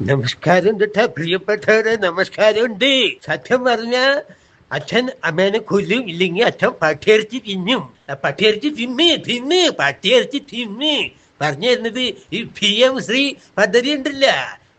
നമസ്കാരം തൊട്ട പ്രിയപ്പെട്ടവരെ നമസ്കാരമുണ്ട് സത്യം പറഞ്ഞ അച്ഛൻ അമ്മേനെ കൊല്ലും ഇല്ലെങ്കിൽ അച്ഛൻ പട്ടിയരച്ച് തിന്നും. പട്ടിയരച്ച് തിന്ന് തിന്ന് പട്ടിയരച്ച് തിന്ന്. പറഞ്ഞു തരുന്നത് ഈ പി എം ശ്രീ പദ്ധതി ഉണ്ടല്ല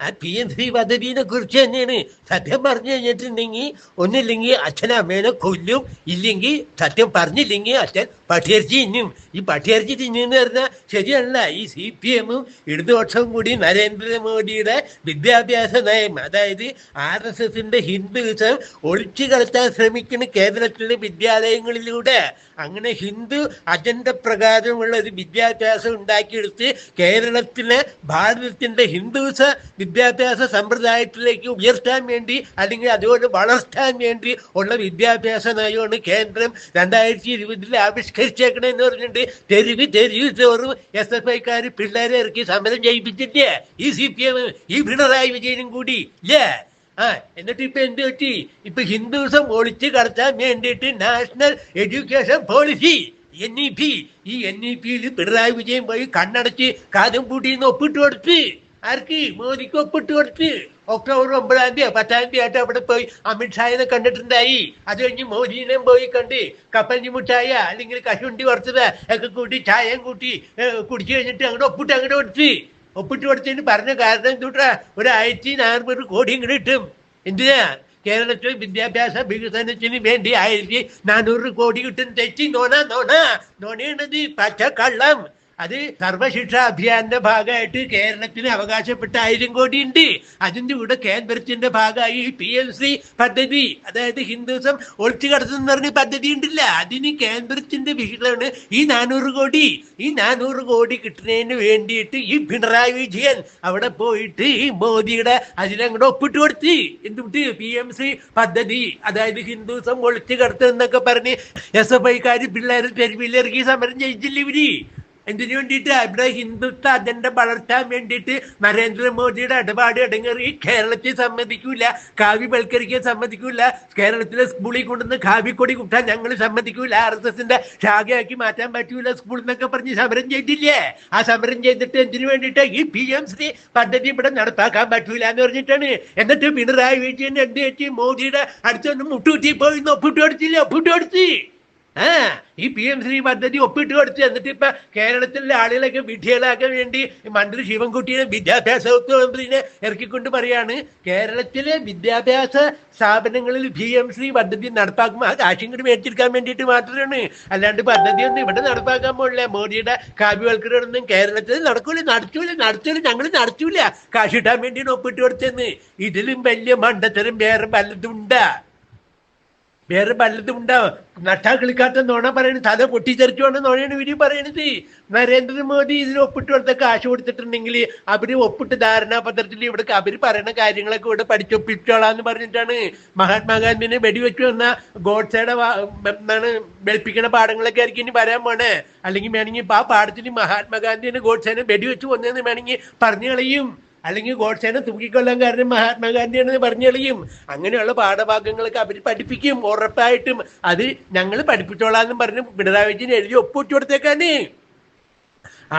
ആ പി എം ശ്രീ പദ്ധതിനെ കുറിച്ച് തന്നെയാണ്. സത്യം പറഞ്ഞു കഴിഞ്ഞിട്ടുണ്ടെങ്കിൽ ഒന്നില്ലെങ്കിൽ അച്ഛനും അമ്മേനെ കൊല്ലും. ഇല്ലെങ്കിൽ സത്യം പറഞ്ഞില്ലെങ്കിൽ അച്ഛൻ പട്ടിയരച്ച് തിന്നും. ഈ പട്ടിയരച്ച് തിന്നുന്ന് പറഞ്ഞാൽ ശരിയല്ല. ഈ സി പി എമ്മും ഇടതുപക്ഷവും കൂടി നരേന്ദ്രമോദിയുടെ വിദ്യാഭ്യാസ നയം അതായത് ആർ എസ് എസിന്റെ ഹിന്ദുവിസം ഒളിച്ചു കളത്താൻ ശ്രമിക്കുന്ന കേരളത്തിലെ വിദ്യാലയങ്ങളിലൂടെ അങ്ങനെ ഹിന്ദു അജണ്ട പ്രകാരമുള്ള ഒരു വിദ്യാഭ്യാസം ഉണ്ടാക്കിയെടുത്ത് കേരളത്തിലെ ഭാരതത്തിന്റെ ഹിന്ദുസ വിദ്യാഭ്യാസ സമ്പ്രദായത്തിലേക്ക് ഉയർത്താൻ വേണ്ടി അല്ലെങ്കിൽ അതുകൊണ്ട് വളർത്താൻ വേണ്ടി ഉള്ള വിദ്യാഭ്യാസ നയമാണ് കേന്ദ്രം രണ്ടായിരത്തി ഇരുപതിൽ ആവിഷ്കരിച്ചേക്കണെന്ന് പറഞ്ഞിട്ട് തെരുവ് തെരുവ് തോറും എസ് എഫ് ഐക്കാർ പിള്ളേരെ ഇറക്കി സമരം ചെയ്യിപ്പിച്ചില്ലേ ഈ സി പി എം ഈ പിണറായി വിജയനും കൂടി ഇല്ലേ? ആ എന്നിട്ട് ഇപ്പൊ എന്ത് പറ്റി? ഇപ്പൊ ഹിന്ദുസം ഒളിച്ച് കടത്താൻ വേണ്ടിയിട്ട് national education policy N E P ഈ എൻ ഇ പിയിൽ പിണറായി വിജയൻ പോയി കണ്ണടച്ച് കാതും പൂട്ടിന്ന് ഒപ്പിട്ട് കൊടുത്ത്. ആർക്ക്? മോദിക്ക് ഒപ്പിട്ട് കൊടുത്ത്. ഒക്ടോബർ ഒമ്പതാം തീയതി പത്താം തീയതി ആയിട്ട് അവിടെ പോയി. അമിത്ഷായെ കണ്ടിട്ടുണ്ടായി. അത് കഴിഞ്ഞ് മോദിനെ പോയി കണ്ട് കപ്പഞ്ചി മുട്ടായ അല്ലെങ്കിൽ കശുണ്ടി വറുത്തത് ഒക്കെ കൂട്ടി ചായയും കൂട്ടി കുടിച്ചു കഴിഞ്ഞിട്ട് അങ്ങോട്ട് ഒപ്പിട്ട് അങ്ങോട്ട് കൊടുത്ത്. ഒപ്പിട്ട് കൊടുത്തതിന് പറഞ്ഞ കാരണം എന്തുട്ടാ? ഒരായിരത്തി നാനൂറ് കോടി ഇങ്ങോട്ട് കിട്ടും. എന്തിനാ? കേരളത്തിൽ വിദ്യാഭ്യാസ വികസനത്തിന് വേണ്ടി ആയിരത്തി നാനൂറ് കോടി കിട്ടും. തെറ്റി നോണ നോണ. നോണയാണത് പച്ചക്കള്ളം. അത് സർവശിക്ഷാ അഭിയാന്റെ ഭാഗമായിട്ട് കേരളത്തിന് അവകാശപ്പെട്ട ആയിരം കോടി ഉണ്ട്. അതിന്റെ കൂടെ കേന്ദ്രത്തിന്റെ ഭാഗമായി പി എൽ സി പദ്ധതി അതായത് ഹിന്ദുസം ഒളിച്ചു കടത്തുന്ന പറഞ്ഞ പദ്ധതി ഉണ്ടല്ല. അതിന് കേന്ദ്രത്തിന്റെ വിഹിതമാണ് ഈ നാനൂറ് കോടി. ഈ നാനൂറ് കോടി കിട്ടുന്നതിന് വേണ്ടിയിട്ട് ഈ പിണറായി വിജയൻ അവിടെ പോയിട്ട് ഈ മോദിയുടെ അതിലങ്ങോട്ട് ഒപ്പിട്ട് കൊടുത്ത്. എന്തുട്ട് പി എം സി പദ്ധതി അതായത് ഹിന്ദുസം ഒളിച്ചു കടത്തുന്നൊക്കെ പറഞ്ഞ് എസ് എഫ് ഐക്കാർ പിള്ളേർ തെരുവിലിറങ്ങി സമരം ചെയ്യിച്ചില്ല ഇവർ? എന്തിനു വേണ്ടിയിട്ട്? ഇവിടെ ഹിന്ദുത്വ അജണ്ട വളർത്താൻ വേണ്ടിയിട്ട് നരേന്ദ്രമോദിയുടെ ഇടപാട് ഇടങ്ങേറി. കേരളത്തിൽ സമ്മതിക്കൂല കാവ്യവൽക്കരിക്കാൻ സമ്മതിക്കൂല കേരളത്തിലെ സ്കൂളിൽ കൊണ്ടുവന്ന് കാവ്യക്കൊടി കുട്ടാൻ ഞങ്ങൾ സമ്മതിക്കൂല ആർ എസ് എസിന്റെ ശാഖയാക്കി മാറ്റാൻ പറ്റൂല സ്കൂൾ എന്നൊക്കെ പറഞ്ഞ് സമരം ചെയ്തില്ലേ? ആ സമരം ചെയ്തിട്ട് എന്തിനു വേണ്ടിയിട്ട് ഈ പി എം ശ്രീ പദ്ധതി ഇവിടെ നടപ്പാക്കാൻ പറ്റൂല എന്ന് പറഞ്ഞിട്ടാണ്. എന്നിട്ട് പിണറായി വിജയൻ എന്ത് വെച്ച് മോദിയുടെ അടുത്തൊന്ന് മുട്ടുകുത്തി പോയി ഒപ്പിട്ട് കൊടുത്തില്ല? ഒപ്പിട്ട് കൊടുത്തി. ആ ഈ പി എം ശ്രീ പദ്ധതി ഒപ്പിട്ട് കൊടുത്ത് എന്നിട്ട് ഇപ്പൊ കേരളത്തിലെ ആളുകളൊക്കെ വിഡ്ഢികളാക്കാൻ വേണ്ടി മന്ത്രി ശിവൻകുട്ടിയെ വിദ്യാഭ്യാസ വകുപ്പ് മന്ത്രിനെ ഇറക്കിക്കൊണ്ട് പറയാണ് കേരളത്തിലെ വിദ്യാഭ്യാസ സ്ഥാപനങ്ങളിൽ പി എം ശ്രീ പദ്ധതി നടപ്പാക്കുമ്പോൾ ആ കാശും കൂടി മേടിച്ചെടുക്കാൻ വേണ്ടിയിട്ട് മാത്രമാണ്. അല്ലാണ്ട് പദ്ധതി ഒന്നും ഇവിടെ നടപ്പാക്കാൻ പോകില്ല മോദിയുടെ കാവ്യവൽക്കരണമൊന്നും കേരളത്തിൽ നടക്കൂല നടത്തൂല നടത്തൂല ഞങ്ങൾ നടത്തൂല. കാശിട്ടാൻ വേണ്ടിയാണ് ഒപ്പിട്ട് കൊടുത്തെന്ന് ഇതിലും വലിയ മണ്ടത്തരം വേറെ പലതുണ്ടാ വേറെ പലതും ഉണ്ടാവും നട്ടാ കളിക്കാത്ത നോണ പറയുന്നത് തല പൊട്ടിത്തെറിച്ചുകൊണ്ട് നോണയാണ് ഇവർ പറയണത്. നരേന്ദ്രമോദി ഇതിന് ഒപ്പിട്ട് കൊടുത്ത കാശ് കൊടുത്തിട്ടുണ്ടെങ്കിൽ അവർ ഒപ്പിട്ട് ധാരണാപത്രത്തിൽ ഇവിടെ അവർ പറയുന്ന കാര്യങ്ങളൊക്കെ ഇവിടെ പഠിച്ചൊപ്പിച്ചോളാന്ന് പറഞ്ഞിട്ടാണ് മഹാത്മാഗാന്ധിനെ വെടിവെച്ചു വന്ന ഗോഡ്സയുടെ എന്താണ് വെളുപ്പിക്കണ പാഠങ്ങളൊക്കെ ആയിരിക്കും ഇനി വരാൻ പോണേ. അല്ലെങ്കിൽ വേണമെങ്കിൽ ആ പാഠത്തിൽ മഹാത്മാഗാന്ധിനെ ഗോഡ്സേനെ വെടിവെച്ചു വന്നതെന്ന് വേണമെങ്കിൽ പറഞ്ഞു കളയും. അല്ലെങ്കിൽ ഗോഡ്സേനെ തൂക്കിക്കൊല്ലാൻ കാരണം മഹാത്മാഗാന്ധിയാണെന്ന് പറഞ്ഞു കളിയും അങ്ങനെയുള്ള പാഠഭാഗങ്ങളൊക്കെ അവർ പഠിപ്പിക്കും ഉറപ്പായിട്ടും. അത് ഞങ്ങൾ പഠിപ്പിച്ചോളാന്നും പറഞ്ഞ് പിണറായി വിജയൻ എഴുതി ഒപ്പിട്ട് കൊടുത്തേക്കാണ്.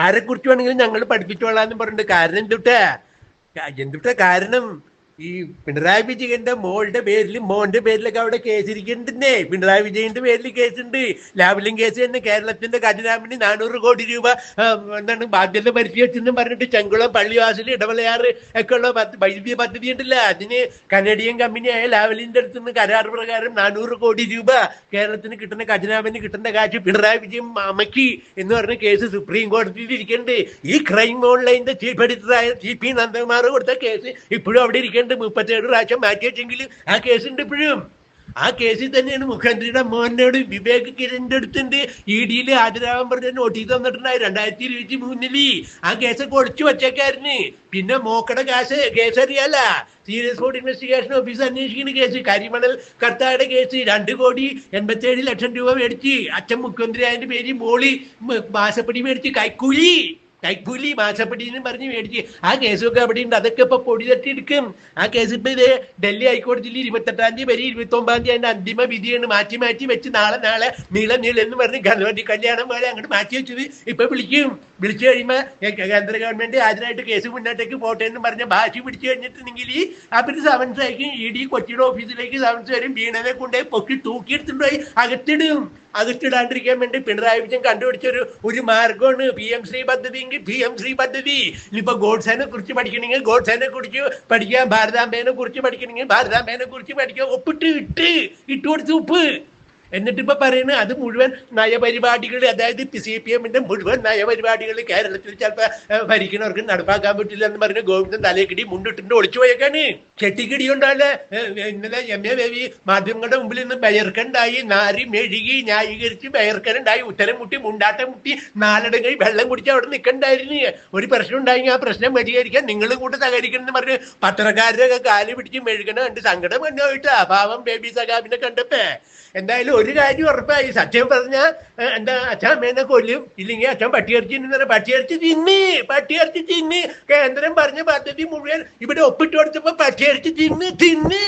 ആരെ കുറിച്ച് വേണമെങ്കിലും ഞങ്ങൾ പഠിപ്പിച്ചോളാന്നും പറഞ്ഞിട്ട് കാരണം എന്തുട്ടാ? എന്തുട്ടാ കാരണം? ഈ പിണറായി വിജയന്റെ മോളുടെ പേരിൽ മോന്റെ പേരിലൊക്കെ അവിടെ കേസിരിക്കുന്നുണ്ടേ പിണറായി വിജയന്റെ പേരിൽ കേസുണ്ട്. ലാവലിംഗ് കേസ് തന്നെ കേരളത്തിന്റെ കഠിനാമിന് നാനൂറ് കോടി രൂപ എന്താണ് ബാധ്യത പരിധി വെച്ചെന്നും പറഞ്ഞിട്ട് ചെങ്കുളം പള്ളിവാസൽ ഇടവലയാറ് ഒക്കെ ഉള്ള വൈദ്യുതി പദ്ധതി ഉണ്ടല്ല. അതിന് കനേഡിയൻ കമ്പനിയായ ലാവലിന്റെ അടുത്ത് നിന്ന് കരാർ പ്രകാരം നാനൂറ് കോടി രൂപ കേരളത്തിന് കിട്ടുന്ന കഠിനാമിന് കിട്ടുന്ന കാശ് പിണറായി വിജയൻ അമക്കി എന്ന് പറഞ്ഞ കേസ് സുപ്രീം കോടതിയിൽ ഇരിക്കുന്നുണ്ട്. ഈ ക്രൈം ഓൺലൈനിന്റെ ചീഫ് എഡിറ്ററായ സി പി നന്ദകുമാർ കൊടുത്ത കേസ് ഇപ്പോഴും അവിടെ ഇരിക്കുന്നുണ്ട് മുപ്പത്തേഴ് പ്രാവശ്യം മാറ്റി വെച്ചെങ്കിലും ആ കേസ് ഉണ്ട് ഇപ്പോഴും. ആ കേസിൽ തന്നെയാണ് മുഖ്യമന്ത്രിയുടെ മോനോട് വിവേക് കിരണിന്റെ അടുത്തുണ്ട്. ഇ ഡിയിൽ ഹാജരാകാൻ പറഞ്ഞ നോട്ടീസ് തന്നിട്ടുണ്ടായി രണ്ടായിരത്തി ഇരുപത്തി മൂന്നിൽ. ആ കേസൊക്കെ ഒളിച്ചു വച്ചേക്കായിരുന്നു. പിന്നെ മോക്കട കേസ് കേസ് അറിയാല സീരിയസ് ബോർഡ് ഇൻവെസ്റ്റിഗേഷൻ ഓഫീസ് അന്വേഷിക്കുന്ന കേസ് കരിമണൽ കർത്തായുടെ കേസ് രണ്ട് കോടി എൺപത്തി ലക്ഷം രൂപ മേടിച്ച്. അച്ഛൻ മുഖ്യമന്ത്രി അതിന്റെ പേര് മോളി മാസപ്പടി മേടിച്ച് കൈക്കൂലി. കൈക്കൂലി മാസപ്പടി എന്ന് പറഞ്ഞ് മേടിച്ച്. ആ കേസൊക്കെ അവിടെ ഉണ്ട് അതൊക്കെ ഇപ്പൊ പൊടി തട്ടി എടുക്കും ആ കേസ് ഇപ്പൊ ഇത് ഡൽഹി ഹൈക്കോടതിയിൽ ഇരുപത്തെട്ടാം തീയതി വരെ ഇരുപത്തി ഒമ്പതാം തീയതി അതിന്റെ അന്തിമ വിധിയാണ്. മാറ്റി മാറ്റി വെച്ച് നാളെ നാളെ നീളം നീളം എന്ന് പറഞ്ഞ് ഗവൺമെന്റ് കല്യാണം പോലെ അങ്ങോട്ട് മാറ്റി വെച്ചത് ഇപ്പൊ വിളിക്കും. വിളിച്ചു കഴിയുമ്പോ കേന്ദ്ര ഗവൺമെന്റ് ആദ്യമായിട്ട് കേസ് മുന്നോട്ടേക്ക് പോട്ടെ എന്ന് പറഞ്ഞ ഭാഷ പിടിച്ചു കഴിഞ്ഞിട്ടുണ്ടെങ്കിൽ അവർ സമൻസ് അയക്കും. ഇ ഡി കൊച്ചിയുടെ ഓഫീസിലേക്ക് സമൻസ് വരും. വീണനെ കൊണ്ടുപോയി പൊക്കി തൂക്കിയെടുത്തിട്ട് പോയി അകത്തിടും. അകത്തിടാണ്ടിരിക്കാൻ വേണ്ടി പിണറായി വിജയൻ കണ്ടുപിടിച്ച ഒരു ഒരു മാർഗമാണ്. പി എം ശ്രീ പദ്ധതി എങ്കിൽ പി എം ശ്രീ പദ്ധതി. ഇനിയിപ്പോ ഗോഡ്സേനെ കുറിച്ച് പഠിക്കണമെങ്കിൽ ഗോഡ്സേനെ കുറിച്ച് പഠിക്കാം. ഭാരതാംബേനെ കുറിച്ച് പഠിക്കണമെങ്കിൽ ഭാരതാംബേനെ കുറിച്ച് പഠിക്കാം. ഒപ്പിട്ട് ഇട്ട്. ഇട്ട് കൊടുത്ത് ഉപ്പ്. എന്നിട്ട് ഇപ്പൊ പറയുന്നത് അത് മുഴുവൻ നയപരിപാടികൾ അതായത് സി പി എമ്മിന്റെ മുഴുവൻ നയപരിപാടികൾ കേരളത്തിൽ ചിലപ്പോ ഭരിക്കുന്നവർക്ക് നടപ്പാക്കാൻ പറ്റില്ല എന്ന് പറഞ്ഞ് ഗോവിന്ദൻ തലേക്കിടി മുണ്ടിട്ടുണ്ട് ഒളിച്ചു പോയേക്കാണ്. ചെട്ടിക്കിടി കൊണ്ടാണ് ഇന്നലെ എം എ രവി മാധ്യമങ്ങളുടെ മുമ്പിൽ നിന്ന് ബയർക്കണ്ടായി നാരി മെഴുകി ന്യായീകരിച്ച് ബയർക്കനുണ്ടായി ഉത്തരം മുട്ടി മുണ്ടാട്ടം മുട്ടി നാലടങ്ങി വെള്ളം കുടിച്ച് അവിടെ നിൽക്കണ്ടായിരുന്നു ഒരു പ്രശ്നം ഉണ്ടായി ആ പ്രശ്നം പരിഹരിക്കാൻ നിങ്ങളും കൂടെ സഹകരിക്കണം എന്ന് പറഞ്ഞ് പത്രക്കാരുടെ കാൽ പിടിച്ച് മെഴുകണ കണ്ട് സങ്കടം വന്നോയിട്ട് അഭാവം ബേബി സഖാബിനെ കണ്ടപ്പേ. എന്തായാലും ഒരു കാര്യം ഉറപ്പായി. സത്യം പറഞ്ഞ എന്താ അച്ഛൻ അമ്മേനെ കൊല്ലും. ഇല്ലെങ്കിൽ അച്ഛൻ പട്ടിയിറച്ചി തിന്നുന്ന പട്ടിയിറച്ചി തിന്ന്. പട്ടിയിറച്ചി തിന്നി. കേന്ദ്രം പറഞ്ഞ പദ്ധതി മുഴുവൻ ഇവിടെ ഒപ്പിട്ട് കൊടുത്തപ്പോ പട്ടിയിറച്ചി തിന്ന് തിന്ന്.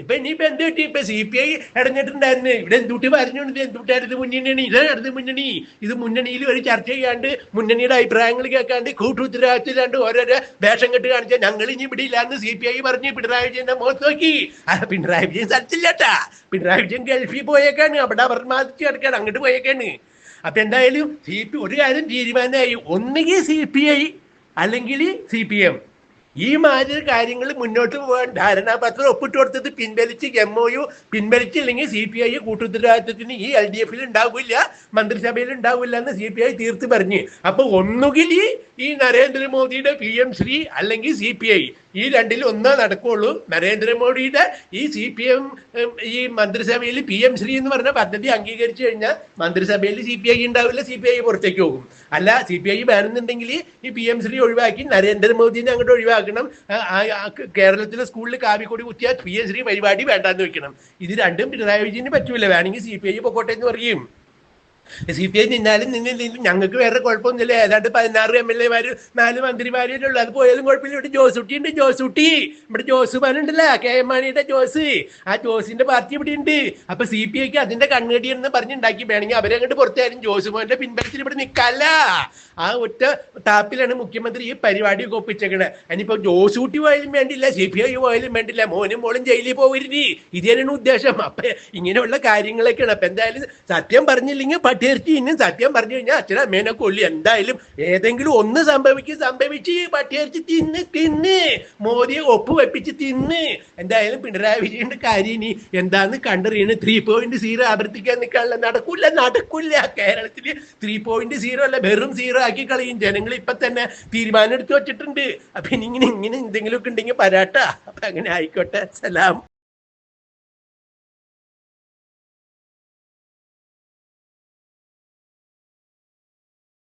ഇപ്പൊ ഇനിയിപ്പോ എന്ത് കിട്ടി? ഇപ്പൊ സി പി ഐ അടഞ്ഞിട്ടുണ്ടായിരുന്നു. ഇവിടെ എന്തുട്ടി പറഞ്ഞു ഇത് എന്തുട്ടായിരുന്നു മുന്നണിയാണ്? ഇത് അടുത്ത് മുന്നണി. ഇത് മുന്നണിയിൽ ഒരു ചർച്ച ചെയ്യാണ്ട് മുന്നണിയുടെ അഭിപ്രായങ്ങൾ കേൾക്കാണ്ട് കൂട്ടുത്തരവാദിത്തരാണ്ട് ഓരോരോ വേഷം കെട്ട് കാണിച്ച ഞങ്ങൾ ഇനി ഇവിടെ ഇല്ലാന്ന് സി പി ഐ പറഞ്ഞ് പിണറായി വിജയന്റെ മുഖത്ത് നോക്കി. ആ പിണറായി വിജയൻ സ്ഥലത്തില്ലട്ടാ. പിണറായി വിജയൻ ഗൾഫിൽ പോയേക്കാണ്. അവിടെ അവർ മാതിച്ച് കിടക്കാണ് അങ്ങോട്ട് പോയേക്കാണ്. അപ്പൊ എന്തായാലും സി പി ഒരു കാര്യം തീരുമാനമായി. ഒന്നുകിൽ സി പി ഐ അല്ലെങ്കിൽ സി പി എം ഈ മാതിരി കാര്യങ്ങൾ മുന്നോട്ട് പോകാൻ ധാരണാപത്രം ഒപ്പിട്ട് കൊടുത്തത് പിൻവലിച്ച് എം ഒ യു പിൻവലിച്ചില്ലെങ്കിൽ സി പി ഐ കൂട്ടുത്തരവാദിത്വത്തിന് ഈ എൽ ഡി എഫിൽ ഉണ്ടാവില്ല മന്ത്രിസഭയിൽ ഉണ്ടാവില്ല എന്ന് സി പി ഐ തീർത്ത് പറഞ്ഞ്. അപ്പൊ ഒന്നുകിൽ ഈ നരേന്ദ്രമോദിയുടെ പി എം ശ്രീ അല്ലെങ്കിൽ സി പി ഐ ഈ രണ്ടിൽ ഒന്നേ നടക്കുള്ളൂ. നരേന്ദ്രമോദിയുടെ ഈ സി പി എം ഈ മന്ത്രിസഭയിൽ പി എം ശ്രീ എന്ന് പറഞ്ഞ പദ്ധതി അംഗീകരിച്ചു കഴിഞ്ഞാൽ മന്ത്രിസഭയിൽ സി പി ഐ ഉണ്ടാവില്ല സി പി ഐ പുറത്തേക്ക് പോകും. അല്ല സി പി ഐ വേണമെന്നുണ്ടെങ്കിൽ ഈ പി എം ശ്രീ ഒഴിവാക്കി നരേന്ദ്രമോദിനെ അങ്ങോട്ട് ഒഴിവാക്കണം ആ കേരളത്തിലെ സ്കൂളിൽ കാവിക്കൊടി കുത്തിയാൽ പി എച്ച് ഡി പരിപാടി വേണ്ടാന്ന് വെക്കണം. ഇത് രണ്ടും പിണറായി വിജയന് പറ്റൂല. വേണമെങ്കിൽ സി പി ഐ പൊക്കോട്ടെ എന്ന് പറയും. സി പി ഐ നിന്നാലും നിന്നില്ലെങ്കിലും ഞങ്ങൾക്ക് വേറെ കുഴപ്പമൊന്നുമില്ല. ഏതാണ്ട് പതിനാറ് എം എൽ എമാര് നാല് മന്ത്രിമാരും ഉള്ളു അത് പോയാലും കുഴപ്പമില്ല. ഇവിടെ ജോസുട്ടി ഉണ്ട് ജോസുട്ടി. ഇവിടെ ജോസുമാൻ ഉണ്ടല്ലോ കെ എം മാണിയുടെ ജോസ്. ആ ജോസിന്റെ പാർട്ടി ഇവിടെ ഉണ്ട്. അപ്പൊ സി പി ഐക്ക് അതിന്റെ കണ്ണുകടി എന്ന് പറഞ്ഞുണ്ടാക്കി വേണമെങ്കിൽ അവരെ അങ്ങോട്ട് പുറത്തായാലും ജോസുമാന്റെ പിൻബലത്തിൽ ഇവിടെ നിൽക്കല്ല. ആ ഒറ്റ ടാപ്പിലാണ് മുഖ്യമന്ത്രി ഈ പരിപാടി ഒപ്പിച്ചേക്കണത് ഇനിയിപ്പോ ജോസൂട്ടി പോയാലും വേണ്ടില്ല സി പി ഐ പോയാലും വേണ്ടില്ല മോനും മോളും ജയിലിൽ പോകരുത് ഇത് തന്നെയാണ് ഉദ്ദേശം. അപ്പൊ ഇങ്ങനെയുള്ള കാര്യങ്ങളൊക്കെയാണ്. അപ്പൊ എന്തായാലും സത്യം പറഞ്ഞില്ലെങ്കിൽ പട്ടിയിറച്ചി ഇന്നും സത്യം പറഞ്ഞു കഴിഞ്ഞാൽ അച്ഛനും അമ്മേനെ കൊല്ലി. എന്തായാലും ഏതെങ്കിലും ഒന്ന് സംഭവിക്കും സംഭവിച്ച് പട്ടിയിറച്ചി തിന്ന് തിന്ന്. മോദിയെ ഒപ്പ് വെപ്പിച്ച് തിന്ന്. എന്തായാലും പിണറായി വിജയന്റെ കാര്യം ഇനി എന്താന്ന് കണ്ടറിയണ്. ത്രീ പോയിന്റ് സീറോ ആവർത്തിക്കാൻ നിൽക്കാനുള്ള നടക്കൂല നടക്കൂല. കേരളത്തിൽ ത്രീ പോയിന്റ് സീറോ അല്ല വെറും സീറോ ആക്കി കളയും. ജനങ്ങൾ ഇപ്പൊ തന്നെ തീരുമാനം എടുത്തു വെച്ചിട്ടുണ്ട്. അപ്പൊ ഇനി ഇങ്ങനെ ഇങ്ങനെ എന്തെങ്കിലുമൊക്കെ ഉണ്ടെങ്കിൽ പരാട്ട. അപ്പൊ അങ്ങനെ ആയിക്കോട്ടെ. സലാം.